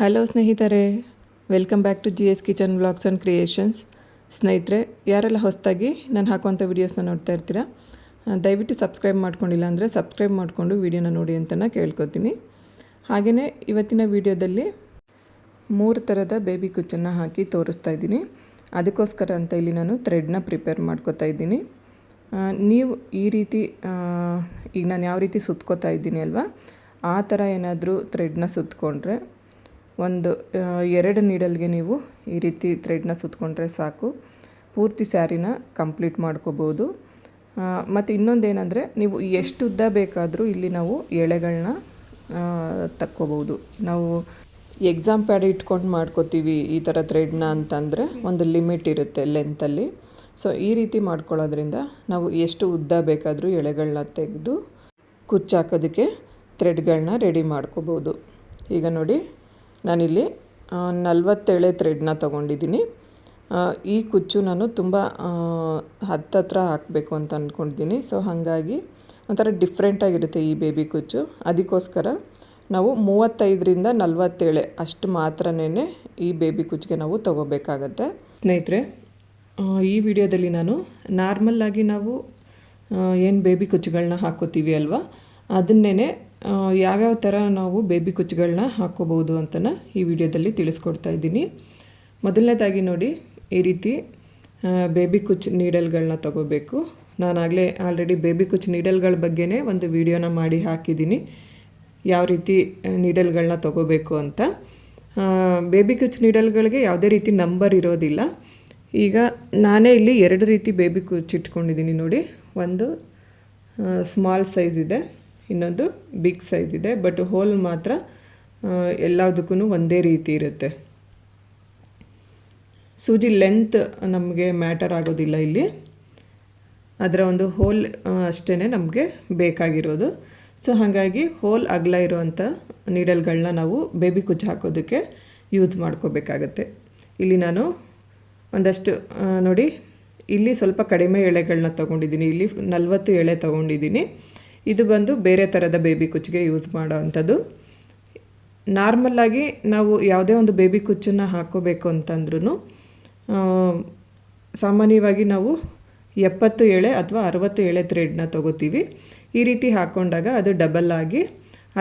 Hello ಸ್ನೇಹಿತರೆ. Welcome back to G S kitchen blogs and creations ಸ್ನೇಹಿತರೆ, ಯಾರೆಲ್ಲ ಹೊಸದಾಗಿ ನಾನು ಹಾಕುವಂಥ ವೀಡಿಯೋಸ್ನ ನೋಡ್ತಾ ಇರ್ತೀರಾ ದಯವಿಟ್ಟು ಸಬ್ಸ್ಕ್ರೈಬ್ ಮಾಡ್ಕೊಂಡಿಲ್ಲ ಅಂದರೆ ಸಬ್ಸ್ಕ್ರೈಬ್ ಮಾಡಿಕೊಂಡು ವೀಡಿಯೋನ ನೋಡಿ ಅಂತ ಕೇಳ್ಕೊತೀನಿ. ಹಾಗೆಯೇ ಇವತ್ತಿನ ವೀಡಿಯೋದಲ್ಲಿ ಮೂರು ಥರದ ಬೇಬಿ ಕುಚ್ಚನ್ನು ಹಾಕಿ ತೋರಿಸ್ತಾ ಇದ್ದೀನಿ. ಅದಕ್ಕೋಸ್ಕರ ಅಂತ ಇಲ್ಲಿ ನಾನು ಥ್ರೆಡ್ನ ಪ್ರಿಪೇರ್ ಮಾಡ್ಕೋತಾ ಇದ್ದೀನಿ. ನೀವು ಈ ರೀತಿ ಈಗ ನಾನು ಯಾವ ರೀತಿ ಸುತ್ಕೋತಾ ಇದ್ದೀನಿ ಅಲ್ವಾ, ಆ ಥರ ಏನಾದರೂ ಥ್ರೆಡ್ನ ಸುತ್ಕೊಂಡ್ರೆ ಒಂದು ಎರಡು ನೀಡಲ್ಗೆ ನೀವು ಈ ರೀತಿ ಥ್ರೆಡ್ನ ಸುತ್ಕೊಂಡ್ರೆ ಸಾಕು. ಪೂರ್ತಿ ಸ್ಯಾರಿನ ಕಂಪ್ಲೀಟ್ ಮಾಡ್ಕೋಬೋದು. ಮತ್ತು ಇನ್ನೊಂದೇನೆಂದರೆ ನೀವು ಎಷ್ಟು ಉದ್ದ ಬೇಕಾದರೂ ಇಲ್ಲಿ ನಾವು ಎಳೆಗಳನ್ನ ತಕ್ಕೋಬೋದು. ನಾವು ಎಕ್ಸಾಮ್ ಪ್ಯಾಡ್ ಇಟ್ಕೊಂಡು ಮಾಡ್ಕೋತೀವಿ ಈ ಥರ ಥ್ರೆಡ್ನ ಅಂತಂದರೆ ಒಂದು ಲಿಮಿಟ್ ಇರುತ್ತೆ ಲೆಂತಲ್ಲಿ. ಸೊ, ಈ ರೀತಿ ಮಾಡ್ಕೊಳ್ಳೋದ್ರಿಂದ ನಾವು ಎಷ್ಟು ಉದ್ದ ಬೇಕಾದರೂ ಎಳೆಗಳನ್ನ ತೆಗೆದು ಕುಚ್ಚಾಕೋದಕ್ಕೆ ಥ್ರೆಡ್ಗಳನ್ನ ರೆಡಿ ಮಾಡ್ಕೋಬೋದು. ಈಗ ನೋಡಿ ನಾನಿಲ್ಲಿ ನಲವತ್ತೇಳೆ ಥ್ರೆಡ್ನ ತೊಗೊಂಡಿದ್ದೀನಿ. ಈ ಕುಚ್ಚು ನಾನು ತುಂಬ ಹತ್ತತ್ರ ಹಾಕಬೇಕು ಅಂತ ಅಂದ್ಕೊಂಡಿದ್ದೀನಿ ಸೊ ಹಾಗಾಗಿ ಒಂಥರ ಡಿಫ್ರೆಂಟಾಗಿರುತ್ತೆ ಈ ಬೇಬಿ ಕುಚ್ಚು. ಅದಕ್ಕೋಸ್ಕರ ನಾವು ಮೂವತ್ತೈದರಿಂದ ನಲ್ವತ್ತೇಳೆ ಅಷ್ಟು ಮಾತ್ರನೇ ಈ ಬೇಬಿ ಕುಚ್ಚಿಗೆ ನಾವು ತಗೋಬೇಕಾಗತ್ತೆ. ಸ್ನೇಹಿತರೆ ಈ ವಿಡಿಯೋದಲ್ಲಿ ನಾನು ನಾರ್ಮಲ್ಲಾಗಿ ನಾವು ಏನು ಬೇಬಿ ಕುಚ್ಚುಗಳನ್ನ ಹಾಕೋತೀವಿ ಅಲ್ವಾ? ಅದನ್ನೇ ಯಾವ್ಯಾವ ಥರ ನಾವು ಬೇಬಿ ಕುಚ್ಚುಗಳನ್ನ ಹಾಕ್ಕೋಬೋದು ಅಂತನ ಈ ವಿಡಿಯೋದಲ್ಲಿ ತಿಳಿಸ್ಕೊಡ್ತಾ ಇದ್ದೀನಿ. ಮೊದಲನೇದಾಗಿ ನೋಡಿ, ಈ ರೀತಿ ಬೇಬಿ ಕುಚ್ ನೀಡಲ್ಗಳನ್ನ ತಗೋಬೇಕು. ನಾನಾಗಲೇ ಆಲ್ರೆಡಿ ಬೇಬಿ ಕುಚ್ ನೀಡಲ್ಗಳ ಬಗ್ಗೆನೇ ಒಂದು ವಿಡಿಯೋನ ಮಾಡಿ ಹಾಕಿದ್ದೀನಿ. ಯಾವ ರೀತಿ ನೀಡಲ್ಗಳನ್ನ ತಗೋಬೇಕು ಅಂತ. ಬೇಬಿ ಕುಚ್ ನೀಡಲ್ಗಳಿಗೆ ಯಾವುದೇ ರೀತಿ ನಂಬರ್ ಇರೋದಿಲ್ಲ. ಈಗ ನಾನೇ ಇಲ್ಲಿ ಎರಡು ರೀತಿ ಬೇಬಿ ಕುಚ್ ಇಟ್ಕೊಂಡಿದ್ದೀನಿ ನೋಡಿ. ಒಂದು ಸ್ಮಾಲ್ ಸೈಜ್ ಇದೆ. ಇನ್ನೊಂದು ಬಿಗ್ ಸೈಜ್ ಇದೆ ಬಟ್ ಹೋಲ್ ಮಾತ್ರ ಎಲ್ಲದಕ್ಕೂ ಒಂದೇ ರೀತಿ ಇರುತ್ತೆ. ಸೂಜಿ ಲೆಂತ್ ನಮಗೆ ಮ್ಯಾಟರ್ ಆಗೋದಿಲ್ಲ ಇಲ್ಲಿ. ಅದರ ಒಂದು ಹೋಲ್ ಅಷ್ಟೇ ನಮಗೆ ಬೇಕಾಗಿರೋದು. ಸೊ ಹಾಗಾಗಿ ಹೋಲ್ ಅಗಲ ಇರುವಂಥ ನೀಡಲ್ಗಳನ್ನ ನಾವು ಬೇಬಿ ಕುಚ್ಚು ಹಾಕೋದಕ್ಕೆ ಯೂಸ್ ಮಾಡ್ಕೋಬೇಕಾಗತ್ತೆ. ಇಲ್ಲಿ ನಾನು ಒಂದಷ್ಟು ನೋಡಿ, ಇಲ್ಲಿ ಸ್ವಲ್ಪ ಕಡಿಮೆ ಎಳೆಗಳನ್ನ ತೊಗೊಂಡಿದ್ದೀನಿ. ಇಲ್ಲಿ ನಲ್ವತ್ತು ಎಳೆ ತೊಗೊಂಡಿದ್ದೀನಿ. ಇದು ಬಂದು ಬೇರೆ ಥರದ ಬೇಬಿ ಕುಚ್ಚಿಗೆ ಯೂಸ್ ಮಾಡೋ ಅಂಥದ್ದು. ನಾರ್ಮಲ್ಲಾಗಿ ನಾವು ಯಾವುದೇ ಒಂದು ಬೇಬಿ ಕುಚ್ಚನ್ನು ಹಾಕೋಬೇಕು ಅಂತಂದ್ರೂ ಸಾಮಾನ್ಯವಾಗಿ ನಾವು ಎಪ್ಪತ್ತು ಎಳೆ ಅಥವಾ ಅರವತ್ತು ಎಳೆ ಥ್ರೆಡ್ನ ತೊಗೋತೀವಿ. ಈ ರೀತಿ ಹಾಕ್ಕೊಂಡಾಗ ಅದು ಡಬಲ್ ಆಗಿ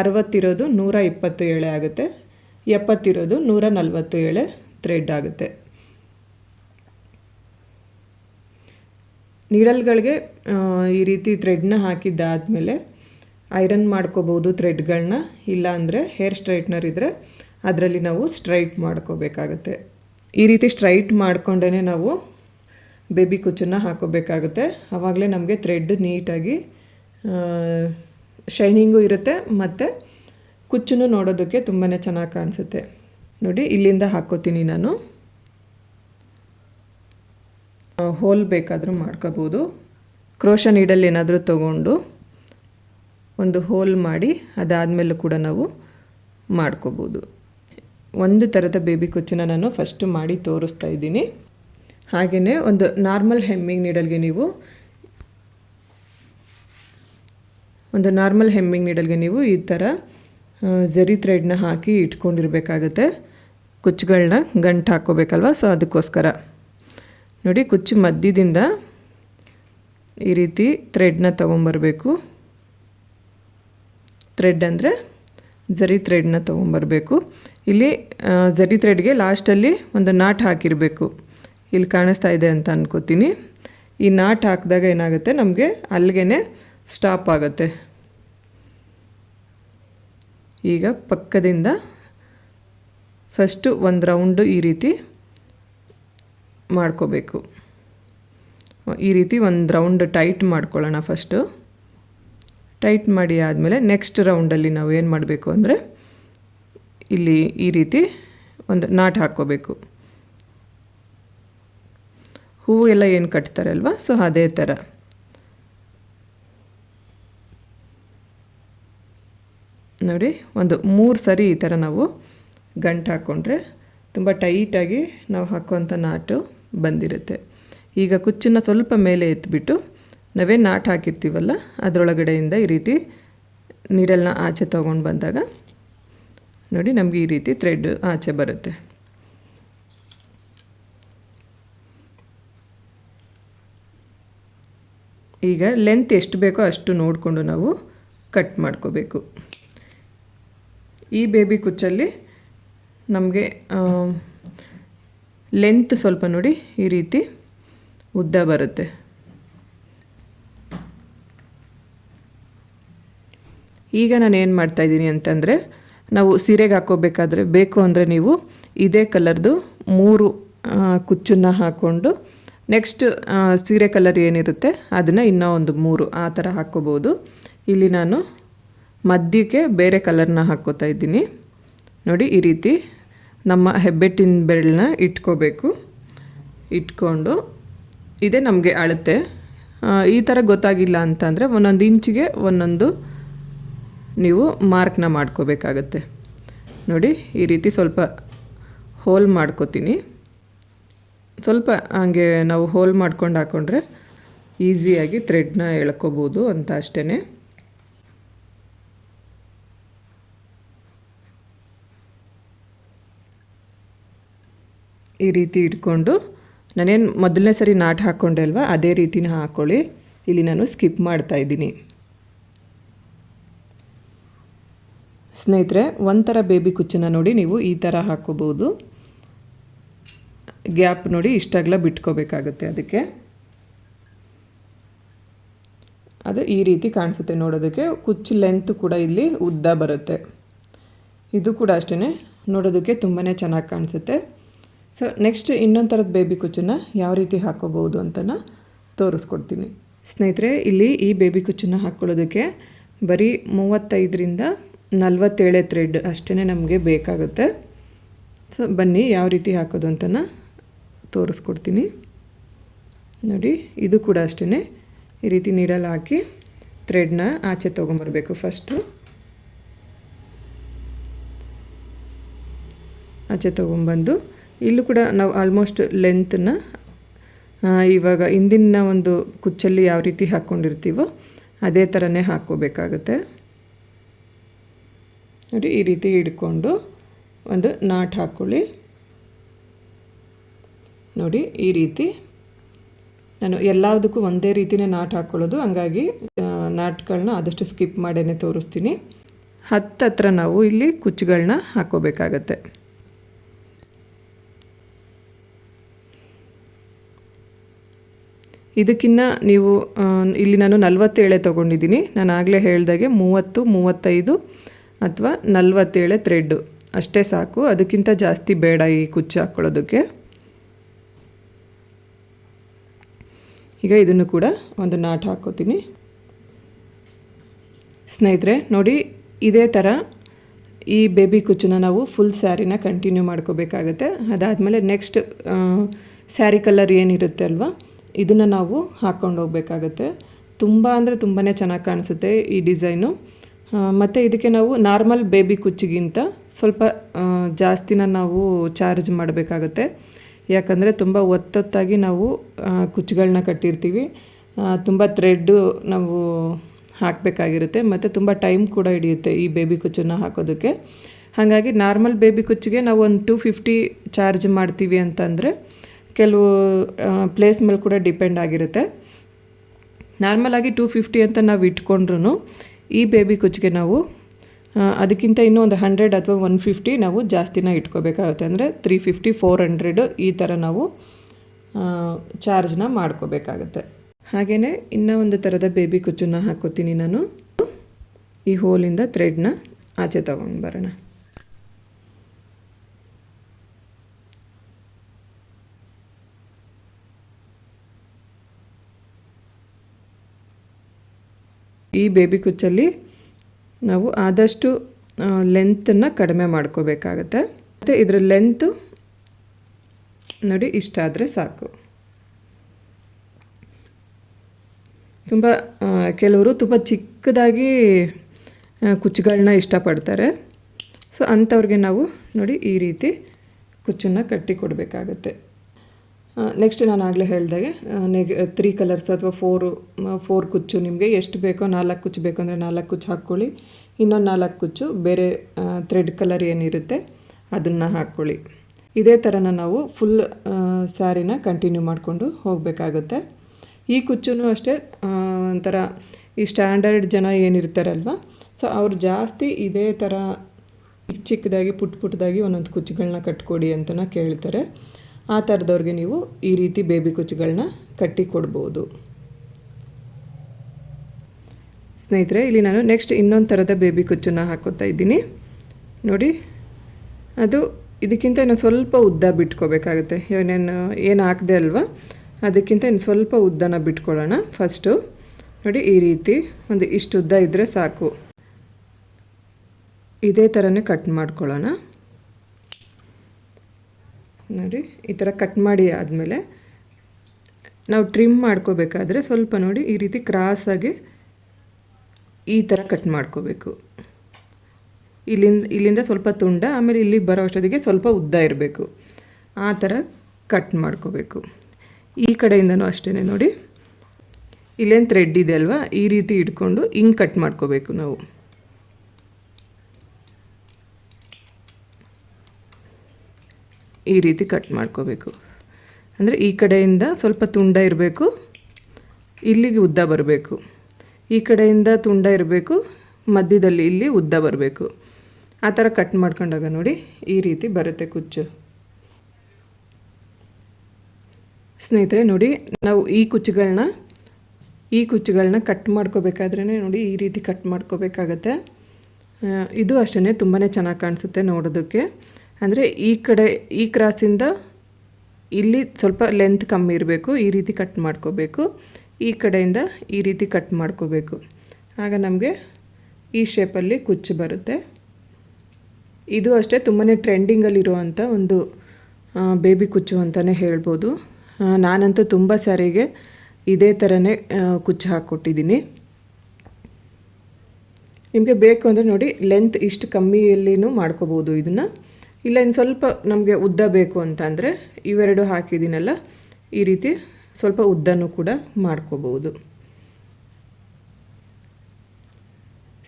ಅರವತ್ತಿರೋದು ನೂರ ಇಪ್ಪತ್ತು ಎಳೆ ಆಗುತ್ತೆ. ಎಪ್ಪತ್ತಿರೋದು ನೂರ ನಲ್ವತ್ತು ಎಳೆ ಥ್ರೆಡ್ ಆಗುತ್ತೆ. ನೀಡಲ್ಗಳಿಗೆ ಈ ರೀತಿ ಥ್ರೆಡ್ನ ಹಾಕಿದ್ದಾದಮೇಲೆ ಐರನ್ ಮಾಡ್ಕೋಬೋದು ಥ್ರೆಡ್ಗಳನ್ನ ಇಲ್ಲಾಂದರೆ ಹೇರ್ ಸ್ಟ್ರೈಟ್ನರ್ ಇದ್ದರೆ ಅದರಲ್ಲಿ ನಾವು ಸ್ಟ್ರೈಟ್ ಮಾಡ್ಕೋಬೇಕಾಗುತ್ತೆ. ಈ ರೀತಿ ಸ್ಟ್ರೈಟ್ ಮಾಡ್ಕೊಂಡೇ ನಾವು ಬೇಬಿ ಕುಚ್ಚನ್ನು ಹಾಕೋಬೇಕಾಗುತ್ತೆ. ಆವಾಗಲೇ ನಮಗೆ ಥ್ರೆಡ್ ನೀಟಾಗಿ ಶೈನಿಂಗು ಇರುತ್ತೆ ಮತ್ತು ಕುಚ್ಚನ್ನು ನೋಡೋದಕ್ಕೆ ತುಂಬಾ ಚೆನ್ನಾಗಿ ಕಾಣಿಸುತ್ತೆ. ನೋಡಿ, ಇಲ್ಲಿಂದ ಹಾಕ್ಕೋತೀನಿ ನಾನು. ಹೋಲ್ ಬೇಕಾದರೂ ಮಾಡ್ಕೋಬೋದು. ಕ್ರೋಶ ನೀಡಲ್ ಏನಾದರೂ ತಗೊಂಡು ಒಂದು ಹೋಲ್ ಮಾಡಿ ಅದಾದಮೇಲೂ ಕೂಡ ನಾವು ಮಾಡ್ಕೋಬೋದು. ಒಂದು ಥರದ ಬೇಬಿ ಕುಚ್ಚಿನ ನಾನು ಫಸ್ಟು ಮಾಡಿ ತೋರಿಸ್ತಾ ಇದ್ದೀನಿ. ಹಾಗೆಯೇ ಒಂದು ನಾರ್ಮಲ್ ಹೆಮ್ಮಿಂಗ್ ನೀಡಲ್ಗೆ ನೀವು ಒಂದು ನಾರ್ಮಲ್ ಹೆಮ್ಮಿಂಗ್ ನೀಡಲ್ಗೆ ನೀವು ಈ ಥರ ಜರಿ ಥ್ರೆಡ್ನ ಹಾಕಿ ಇಟ್ಕೊಂಡಿರ್ಬೇಕಾಗತ್ತೆ. ಕುಚ್ಚುಗಳನ್ನ ಗಂಟು ಹಾಕ್ಕೋಬೇಕಲ್ವ? ಸೊ ಅದಕ್ಕೋಸ್ಕರ. ನೋಡಿ, ಕುಚ್ಚು ಮಧ್ಯದಿಂದ ಈ ರೀತಿ ಥ್ರೆಡ್ನ ತೊಗೊಂಬರ್ಬೇಕು. ಥ್ರೆಡ್ ಅಂದರೆ ಜರಿ ಥ್ರೆಡ್ನ ತೊಗೊಂಬರ್ಬೇಕು. ಇಲ್ಲಿ ಜರಿ ಥ್ರೆಡ್ಗೆ ಲಾಸ್ಟಲ್ಲಿ ಒಂದು ನಾಟ್ ಹಾಕಿರಬೇಕು. ಇಲ್ಲಿ ಕಾಣಿಸ್ತಾ ಇದೆ ಅಂತ ಅಂದ್ಕೋತೀನಿ ಈ ನಾಟ್ ಹಾಕಿದಾಗ ಏನಾಗುತ್ತೆ? ನಮಗೆ ಅಲ್ಲಿಗೆ ಸ್ಟಾಪ್ ಆಗುತ್ತೆ. ಈಗ ಪಕ್ಕದಿಂದ ಫಸ್ಟು ಒಂದು ರೌಂಡು ಈ ರೀತಿ ಮಾಡ್ಕೋಬೇಕು. ಈ ರೀತಿ ಒಂದು ರೌಂಡ್ ಟೈಟ್ ಮಾಡ್ಕೊಳ್ಳೋಣ ಫಸ್ಟು ಟೈಟ್ ಮಾಡಿ ಆದಮೇಲೆ ನೆಕ್ಸ್ಟ್ ರೌಂಡಲ್ಲಿ ನಾವು ಏನು ಮಾಡಬೇಕು ಅಂದರೆ ಇಲ್ಲಿ ಈ ರೀತಿ ಒಂದು ನಾಟ್ ಹಾಕ್ಕೋಬೇಕು. ಹೂವು ಎಲ್ಲ ಏನು ಕಟ್ತಾರೆ ಅಲ್ವಾ? ಸೊ ಅದೇ ಥರ ನೋಡಿ, ಒಂದು ಮೂರು ಸರಿ ಈ ಥರ ನಾವು ಗಂಟು ಹಾಕ್ಕೊಂಡ್ರೆ ತುಂಬ ಟೈಟಾಗಿ ನಾವು ಹಾಕುವಂಥ ನಾಟು ಬಂದಿರುತ್ತೆ. ಈಗ ಕುಚ್ಚನ್ನು ಸ್ವಲ್ಪ ಮೇಲೆ ಎತ್ತಿಬಿಟ್ಟು ನಾವೇ ನಾಟ್ ಹಾಕಿರ್ತೀವಲ್ಲ, ಅದರೊಳಗಡೆಯಿಂದ ಈ ರೀತಿ ನೀಡಲ್ನ ಆಚೆ ತೊಗೊಂಡು ಬಂದಾಗ ನೋಡಿ ನಮಗೆ ಈ ರೀತಿ ಥ್ರೆಡ್ ಆಚೆ ಬರುತ್ತೆ. ಈಗ ಲೆಂತ್ ಎಷ್ಟು ಬೇಕೋ ಅಷ್ಟು ನೋಡಿಕೊಂಡು ನಾವು ಕಟ್ ಮಾಡ್ಕೋಬೇಕು. ಈ ಬೇಬಿ ಕುಚ್ಚಲ್ಲಿ ನಮಗೆ ಲೆಂತ್ ಸ್ವಲ್ಪ ನೋಡಿ ಈ ರೀತಿ ಉದ್ದ ಬರುತ್ತೆ. ಈಗ ನಾನು ಏನು ಮಾಡ್ತಾಯಿದ್ದೀನಿ ಅಂತಂದರೆ ನಾವು ಸೀರೆಗೆ ಹಾಕೋಬೇಕಾದ್ರೆ ಬೇಕು ಅಂದರೆ ನೀವು ಇದೇ ಕಲರ್ದು ಮೂರು ಕುಚ್ಚನ್ನು ಹಾಕ್ಕೊಂಡು ನೆಕ್ಸ್ಟ್ ಸೀರೆ ಕಲರ್ ಏನಿರುತ್ತೆ ಅದನ್ನು ಇನ್ನೂ ಒಂದು ಮೂರು ಆ ಥರ ಹಾಕ್ಕೋಬೋದು ಇಲ್ಲಿ ನಾನು ಮಧ್ಯಕ್ಕೆ ಬೇರೆ ಕಲರ್ನ ಹಾಕ್ಕೋತಾ ಇದ್ದೀನಿ. ನೋಡಿ ಈ ರೀತಿ ನಮ್ಮ ಹೆಬ್ಬೆಟ್ಟಿನ ಬೆರಳನ್ನ ಇಟ್ಕೋಬೇಕು. ಇಟ್ಕೊಂಡು ಇದೇ ನಮಗೆ ಅಳತೆ. ಈ ಥರ ಗೊತ್ತಾಗಿಲ್ಲ ಅಂತಂದರೆ ಒಂದೊಂದು ಇಂಚಿಗೆ ಒಂದೊಂದು ನೀವು ಮಾರ್ಕ್ನ ಮಾಡ್ಕೋಬೇಕಾಗತ್ತೆ. ನೋಡಿ, ಈ ರೀತಿ ಸ್ವಲ್ಪ ಹೋಲ್ ಮಾಡ್ಕೋತೀನಿ. ಸ್ವಲ್ಪ ಹಂಗೆ ನಾವು ಹೋಲ್ ಮಾಡ್ಕೊಂಡು ಹಾಕ್ಕೊಂಡ್ರೆ ಈಸಿಯಾಗಿ ಥ್ರೆಡ್ನ ಎಳ್ಕೋಬೋದು ಅಂತ ಅಷ್ಟೇ ಈ ರೀತಿ ಇಟ್ಕೊಂಡು ನಾನೇನು ಮೊದಲನೇ ಸರಿ ನಾಟ್ ಹಾಕ್ಕೊಂಡೆ ಅಲ್ವಾ, ಅದೇ ರೀತಿನ ಹಾಕ್ಕೊಳ್ಳಿ ಇಲ್ಲಿ ನಾನು ಸ್ಕಿಪ್ ಮಾಡ್ತಾ ಇದ್ದೀನಿ. ಸ್ನೇಹಿತರೆ, ಒಂಥರ ಬೇಬಿ ಕುಚ್ಚನ್ನು ನೋಡಿ ನೀವು ಈ ಥರ ಹಾಕ್ಕೋಬೋದು. ಗ್ಯಾಪ್ ನೋಡಿ ಇಷ್ಟಾಗಲ ಬಿಟ್ಕೋಬೇಕಾಗುತ್ತೆ ಅದಕ್ಕೆ. ಅದು ಈ ರೀತಿ ಕಾಣಿಸುತ್ತೆ ನೋಡೋದಕ್ಕೆ. ಕುಚ್ಚು ಲೆಂತ್ ಕೂಡ ಇಲ್ಲಿ ಉದ್ದ ಬರುತ್ತೆ. ಇದು ಕೂಡ ಅಷ್ಟೇ ನೋಡೋದಕ್ಕೆ ತುಂಬಾ ಚೆನ್ನಾಗಿ ಕಾಣಿಸುತ್ತೆ. ಸೊ ನೆಕ್ಸ್ಟ್ ಇನ್ನೊಂದು ಥರದ ಬೇಬಿ ಕುಚ್ಚನ್ನ ಯಾವ ರೀತಿ ಹಾಕೋಬಹುದು ಅಂತನ ತೋರಿಸ್ಕೊಡ್ತೀನಿ. ಸ್ನೇಹಿತರೆ, ಇಲ್ಲಿ ಈ ಬೇಬಿ ಕುಚ್ಚನ್ನು ಹಾಕ್ಕೊಳ್ಳೋದಕ್ಕೆ ಬರೀ ಮೂವತ್ತೈದರಿಂದ ನಲ್ವತ್ತೇಳೆ ಥ್ರೆಡ್ ಅಷ್ಟೇ ನಮಗೆ ಬೇಕಾಗುತ್ತೆ. ಸೊ ಬನ್ನಿ ಯಾವ ರೀತಿ ಹಾಕೋದು ಅಂತನ ತೋರಿಸ್ಕೊಡ್ತೀನಿ. ನೋಡಿ, ಇದು ಕೂಡ ಅಷ್ಟೇ ಈ ರೀತಿ ನೀಡಲ್ಲಿ ಹಾಕಿ ಥ್ರೆಡ್ನ ಆಚೆ ತೊಗೊಂಬರ್ಬೇಕು ಫಸ್ಟು ಆಚೆ ತೊಗೊಂಬಂದು ಇಲ್ಲೂ ಕೂಡ ನಾವು ಆಲ್ಮೋಸ್ಟ್ ಲೆಂತನ್ನ ಇವಾಗ ಹಿಂದಿನ ಒಂದು ಕುಚ್ಚಲ್ಲಿ ಯಾವ ರೀತಿ ಹಾಕ್ಕೊಂಡಿರ್ತೀವೋ ಅದೇ ಥರನೇ ಹಾಕ್ಕೋಬೇಕಾಗತ್ತೆ. ನೋಡಿ, ಈ ರೀತಿ ಹಿಡ್ಕೊಂಡು ಒಂದು ನಾಟ್ ಹಾಕ್ಕೊಳ್ಳಿ ನೋಡಿ, ಈ ರೀತಿ. ನಾನು ಎಲ್ಲದಕ್ಕೂ ಒಂದೇ ರೀತಿನೇ ನಾಟ್ ಹಾಕ್ಕೊಳ್ಳೋದು ಹಂಗಾಗಿ ನಾಟ್ಗಳನ್ನ ಆದಷ್ಟು ಸ್ಕಿಪ್ ಮಾಡೇ ತೋರಿಸ್ತೀನಿ. ಹತ್ತತ್ರ ನಾವು ಇಲ್ಲಿ ಕುಚ್ಚುಗಳನ್ನ ಹಾಕ್ಕೋಬೇಕಾಗತ್ತೆ. ಇದಕ್ಕಿಂತ ನೀವು ಇಲ್ಲಿ ನಾನು ನಲ್ವತ್ತೇಳೆ ತೊಗೊಂಡಿದ್ದೀನಿ. ನಾನು ಆಗಲೇ ಹೇಳ್ದಾಗೆ ಮೂವತ್ತು, ಮೂವತ್ತೈದು ಅಥವಾ ನಲ್ವತ್ತೇಳೆ ಥ್ರೆಡ್ಡು ಅಷ್ಟೇ ಸಾಕು. ಅದಕ್ಕಿಂತ ಜಾಸ್ತಿ ಬೇಡ ಈ ಕುಚ್ಚು ಹಾಕ್ಕೊಳ್ಳೋದಕ್ಕೆ. ಈಗ ಇದನ್ನು ಕೂಡ ಒಂದು ನಾಟ್ ಹಾಕ್ಕೋತೀನಿ. ಸ್ನೇಹಿತರೆ, ನೋಡಿ, ಇದೇ ಥರ ಈ ಬೇಬಿ ಕುಚ್ಚನ್ನ ನಾವು ಫುಲ್ ಸ್ಯಾರಿನ ಕಂಟಿನ್ಯೂ ಮಾಡ್ಕೋಬೇಕಾಗತ್ತೆ. ಅದಾದಮೇಲೆ ನೆಕ್ಸ್ಟ್ ಸ್ಯಾರಿ ಕಲರ್ ಏನಿರುತ್ತೆ ಅಲ್ವಾ? ಇದನ್ನು ನಾವು ಹಾಕ್ಕೊಂಡು ಹೋಗಬೇಕಾಗತ್ತೆ. ತುಂಬ ಅಂದರೆ ತುಂಬಾ ಚೆನ್ನಾಗಿ ಕಾಣಿಸುತ್ತೆ ಈ ಡಿಸೈನು. ಮತ್ತು ಇದಕ್ಕೆ ನಾವು ನಾರ್ಮಲ್ ಬೇಬಿ ಕುಚ್ಚಿಗಿಂತ ಸ್ವಲ್ಪ ಜಾಸ್ತಿನ ನಾವು ಚಾರ್ಜ್ ಮಾಡಬೇಕಾಗತ್ತೆ. ಯಾಕಂದರೆ ತುಂಬ ಒತ್ತೊತ್ತಾಗಿ ನಾವು ಕುಚ್ಚುಗಳನ್ನ ಕಟ್ಟಿರ್ತೀವಿ. ತುಂಬ ಥ್ರೆಡ್ಡು ನಾವು ಹಾಕಬೇಕಾಗಿರುತ್ತೆ. ಮತ್ತು ತುಂಬ ಟೈಮ್ ಕೂಡ ಹಿಡಿಯುತ್ತೆ ಈ ಬೇಬಿ ಕುಚ್ಚನ್ನು ಹಾಕೋದಕ್ಕೆ. ಹಾಗಾಗಿ ನಾರ್ಮಲ್ ಬೇಬಿ ಕುಚ್ಚಿಗೆ ನಾವು ಒಂದು ಟೂ ಫಿಫ್ಟಿ ಚಾರ್ಜ್ ಮಾಡ್ತೀವಿ ಅಂತಂದರೆ ಕೆಲವು ಪ್ಲೇಸ್ ಮೇಲೆ ಕೂಡ ಡಿಪೆಂಡ್ ಆಗಿರುತ್ತೆ. ನಾರ್ಮಲಾಗಿ ಟೂ ಫಿಫ್ಟಿ ಅಂತ ನಾವು ಇಟ್ಕೊಂಡ್ರು ಈ ಬೇಬಿ ಕುಚ್ಚಿಗೆ ನಾವು ಅದಕ್ಕಿಂತ ಇನ್ನೂ ಒಂದು ಹಂಡ್ರೆಡ್ ಅಥವಾ ಒನ್ ಫಿಫ್ಟಿ ನಾವು ಜಾಸ್ತಿನ ಇಟ್ಕೋಬೇಕಾಗುತ್ತೆ. ಅಂದರೆ ತ್ರೀ ಫಿಫ್ಟಿ ಫೋರ್ ಹಂಡ್ರೆಡು ಈ ಥರ ನಾವು ಚಾರ್ಜ್ನ ಮಾಡ್ಕೋಬೇಕಾಗುತ್ತೆ. ಹಾಗೆಯೇ ಇನ್ನೂ ಒಂದು ಥರದ ಬೇಬಿ ಕುಚ್ಚನ್ನ ಹಾಕೋತೀನಿ ನಾನು. ಈ ಹೋಲಿಂದ ಥ್ರೆಡ್ನ ಆಚೆ ತೊಗೊಂಡು ಬರೋಣ. ಈ ಬೇಬಿ ಕುಚ್ಚಲ್ಲಿ ನಾವು ಆದಷ್ಟು ಲೆಂತನ್ನು ಕಡಿಮೆ ಮಾಡ್ಕೋಬೇಕಾಗತ್ತೆ. ಮತ್ತು ಇದರ ಲೆಂತು ನೋಡಿ ಇಷ್ಟ ಆದರೆ ಸಾಕು. ತುಂಬ ಕೆಲವರು ತುಂಬ ಚಿಕ್ಕದಾಗಿ ಕುಚ್ಚುಗಳನ್ನ ಇಷ್ಟಪಡ್ತಾರೆ. ಸೊ ಅಂಥವ್ರಿಗೆ ನಾವು ನೋಡಿ ಈ ರೀತಿ ಕುಚ್ಚನ್ನು ಕಟ್ಟಿ ಕೊಡಬೇಕಾಗತ್ತೆ ನೆಕ್ಸ್ಟ್ ನಾನು ಆಗಲೇ ಹೇಳಿದಾಗೆ ನೆಗ್ ತ್ರೀ ಕಲರ್ಸ್ ಅಥವಾ ಫೋರು ಫೋರ್ ಕುಚ್ಚು ನಿಮಗೆ ಎಷ್ಟು ಬೇಕೋ ನಾಲ್ಕು ಕುಚ್ಚು ಬೇಕು ಅಂದರೆ ನಾಲ್ಕು ಕುಚ್ಚು ಹಾಕ್ಕೊಳ್ಳಿ. ಇನ್ನೊಂದು ನಾಲ್ಕು ಕುಚ್ಚು ಬೇರೆ ಥ್ರೆಡ್ ಕಲರ್ ಏನಿರುತ್ತೆ ಅದನ್ನು ಹಾಕ್ಕೊಳ್ಳಿ. ಇದೇ ಥರನ ನಾವು ಫುಲ್ ಸ್ಯಾರಿನ ಕಂಟಿನ್ಯೂ ಮಾಡಿಕೊಂಡು ಹೋಗಬೇಕಾಗುತ್ತೆ. ಈ ಕುಚ್ಚು ಅಷ್ಟೇ ಒಂಥರ ಈ ಸ್ಟ್ಯಾಂಡರ್ಡ್ ಜನ ಏನಿರ್ತಾರಲ್ವ ಸೊ ಅವ್ರು ಜಾಸ್ತಿ ಇದೇ ಥರ ಚಿಕ್ಕ ಚಿಕ್ಕದಾಗಿ ಪುಟ್ಟ ಪುಟ್ಟದಾಗಿ ಒಂದೊಂದು ಕುಚ್ಚುಗಳನ್ನ ಕಟ್ಕೊಡಿ ಅಂತ ಕೇಳ್ತಾರೆ. ಆ ಥರದವ್ರಿಗೆ ನೀವು ಈ ರೀತಿ ಬೇಬಿ ಕುಚ್ಚುಗಳನ್ನ ಕಟ್ಟಿ ಕೊಡ್ಬೋದು. ಸ್ನೇಹಿತರೆ, ಇಲ್ಲಿ ನಾನು ನೆಕ್ಸ್ಟ್ ಇನ್ನೊಂದು ಥರದ ಬೇಬಿ ಕುಚ್ಚನ್ನ ಹಾಕೋತಾ ಇದ್ದೀನಿ. ನೋಡಿ, ಅದು ಇದಕ್ಕಿಂತ ಇನ್ನು ಸ್ವಲ್ಪ ಉದ್ದ ಬಿಟ್ಕೋಬೇಕಾಗುತ್ತೆ. ಏನೇನು ನಾನು ಏನು ಹಾಕಿದೆ ಅಲ್ವಾ? ಅದಕ್ಕಿಂತ ಇನ್ನು ಸ್ವಲ್ಪ ಉದ್ದನ ಬಿಟ್ಕೊಳ್ಳೋಣ ಫಸ್ಟು ನೋಡಿ, ಈ ರೀತಿ ಒಂದು ಇಷ್ಟು ಉದ್ದ ಇದ್ದರೆ ಸಾಕು. ಇದೇ ಥರನೇ ಕಟ್ ಮಾಡ್ಕೊಳ್ಳೋಣ. ನೋಡಿ, ಈ ಥರ ಕಟ್ ಮಾಡಿ ಆದಮೇಲೆ ನಾವು ಟ್ರಿಮ್ ಮಾಡ್ಕೋಬೇಕಾದ್ರೆ ಸ್ವಲ್ಪ ನೋಡಿ ಈ ರೀತಿ ಕ್ರಾಸಾಗಿ ಈ ಥರ ಕಟ್ ಮಾಡ್ಕೋಬೇಕು. ಇಲ್ಲಿಂದ ಇಲ್ಲಿಂದ ಸ್ವಲ್ಪ ತುಂಡ, ಆಮೇಲೆ ಇಲ್ಲಿಗೆ ಬರೋ ಅಷ್ಟೊತ್ತಿಗೆ ಸ್ವಲ್ಪ ಉದ್ದ ಇರಬೇಕು. ಆ ಥರ ಕಟ್ ಮಾಡ್ಕೋಬೇಕು. ಈ ಕಡೆಯಿಂದನೂ ಅಷ್ಟೇ ನೋಡಿ. ಇಲ್ಲೇನು ಥ್ರೆಡ್ ಇದೆ ಅಲ್ವಾ? ಈ ರೀತಿ ಇಟ್ಕೊಂಡು ಹಿಂಗೆ ಕಟ್ ಮಾಡ್ಕೋಬೇಕು ನಾವು. ಈ ರೀತಿ ಕಟ್ ಮಾಡ್ಕೋಬೇಕು. ಅಂದರೆ ಈ ಕಡೆಯಿಂದ ಸ್ವಲ್ಪ ತುಂಡ ಇರಬೇಕು, ಇಲ್ಲಿಗೆ ಉದ್ದ ಬರಬೇಕು. ಈ ಕಡೆಯಿಂದ ತುಂಡ ಇರಬೇಕು, ಮಧ್ಯದಲ್ಲಿ ಇಲ್ಲಿ ಉದ್ದ ಬರಬೇಕು. ಆ ಥರ ಕಟ್ ಮಾಡ್ಕೊಂಡಾಗ ನೋಡಿ ಈ ರೀತಿ ಬರುತ್ತೆ ಕುಚ್ಚು. ಸ್ನೇಹಿತರೆ, ನೋಡಿ ನಾವು ಈ ಕುಚ್ಚುಗಳನ್ನ ಈ ಕುಚ್ಚುಗಳನ್ನ ಕಟ್ ಮಾಡ್ಕೋಬೇಕಾದ್ರೇ ನೋಡಿ ಈ ರೀತಿ ಕಟ್ ಮಾಡ್ಕೋಬೇಕಾಗತ್ತೆ. ಇದು ಅಷ್ಟೇ ತುಂಬಾ ಚೆನ್ನಾಗಿ ಕಾಣಿಸುತ್ತೆ ನೋಡೋದಕ್ಕೆ. ಅಂದರೆ ಈ ಕಡೆ, ಈ ಕ್ರಾಸಿಂದ ಇಲ್ಲಿ ಸ್ವಲ್ಪ ಲೆಂತ್ ಕಮ್ಮಿ ಇರಬೇಕು, ಈ ರೀತಿ ಕಟ್ ಮಾಡ್ಕೋಬೇಕು, ಈ ಕಡೆಯಿಂದ ಈ ರೀತಿ ಕಟ್ ಮಾಡ್ಕೋಬೇಕು. ಆಗ ನಮಗೆ ಈ ಶೇಪಲ್ಲಿ ಕುಚ್ಚು ಬರುತ್ತೆ. ಇದು ಅಷ್ಟೇ ತುಂಬಾ ಟ್ರೆಂಡಿಂಗಲ್ಲಿರುವಂಥ ಒಂದು ಬೇಬಿ ಕುಚ್ಚು ಅಂತಲೇ ಹೇಳ್ಬೋದು. ನಾನಂತೂ ತುಂಬ ಸಾರಿಗೆ ಇದೇ ಥರನೇ ಕುಚ್ಚು ಹಾಕ್ಕೊಟ್ಟಿದ್ದೀನಿ. ನಿಮಗೆ ಬೇಕು ಅಂದರೆ ನೋಡಿ ಲೆಂತ್ ಇಷ್ಟು ಕಮ್ಮಿಯಲ್ಲಿನೂ ಮಾಡ್ಕೋಬೋದು ಇದನ್ನು. ಇಲ್ಲ, ಇನ್ನು ಸ್ವಲ್ಪ ನಮಗೆ ಉದ್ದ ಬೇಕು ಅಂತ ಅಂದರೆ ಇವೆರಡು ಹಾಕಿದ್ದೀನಲ್ಲ, ಈ ರೀತಿ ಸ್ವಲ್ಪ ಉದ್ದನೂ ಕೂಡ ಮಾಡ್ಕೋಬಹುದು.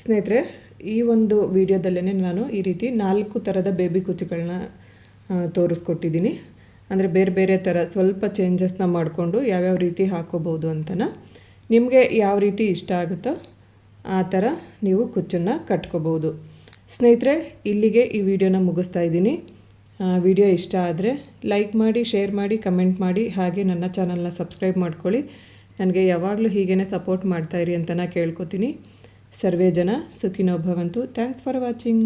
ಸ್ನೇಹಿತರೆ, ಈ ಒಂದು ವಿಡಿಯೋದಲ್ಲೇ ನಾನು ಈ ರೀತಿ ನಾಲ್ಕು ಥರದ ಬೇಬಿ ಕುಚ್ಚುಗಳನ್ನ ತೋರಿಸ್ಕೊಟ್ಟಿದ್ದೀನಿ. ಅಂದರೆ ಬೇರೆ ಬೇರೆ ಥರ ಸ್ವಲ್ಪ ಚೇಂಜಸ್ನ ಮಾಡಿಕೊಂಡು ಯಾವ್ಯಾವ ರೀತಿ ಹಾಕೋಬೋದು ಅಂತನ ನಿಮಗೆ ಯಾವ ರೀತಿ ಇಷ್ಟ ಆಗುತ್ತೋ ಆ ಥರ ನೀವು ಕುಚ್ಚನ್ನು ಕಟ್ಕೋಬೋದು ಸ್ನೇಹಿತರೆ, ಇಲ್ಲಿಗೆ ಈ ವಿಡಿಯೋನ ಮುಗಿಸ್ತಾ ಇದ್ದೀನಿ. ವಿಡಿಯೋ ಇಷ್ಟ ಆದರೆ ಲೈಕ್ ಮಾಡಿ, ಶೇರ್ ಮಾಡಿ, ಕಮೆಂಟ್ ಮಾಡಿ, ಹಾಗೆ ನನ್ನ ಚಾನಲ್ನ ಸಬ್ಸ್ಕ್ರೈಬ್ ಮಾಡ್ಕೊಳ್ಳಿ. ನನಗೆ ಯಾವಾಗಲೂ ಹೀಗೇ ಸಪೋರ್ಟ್ ಮಾಡ್ತಾಯಿರಿ ಅಂತ ಕೇಳ್ಕೊತೀನಿ. ಸರ್ವೇ ಜನ ಸುಖಿನೋ ಭವಂತು. Thanks for watching.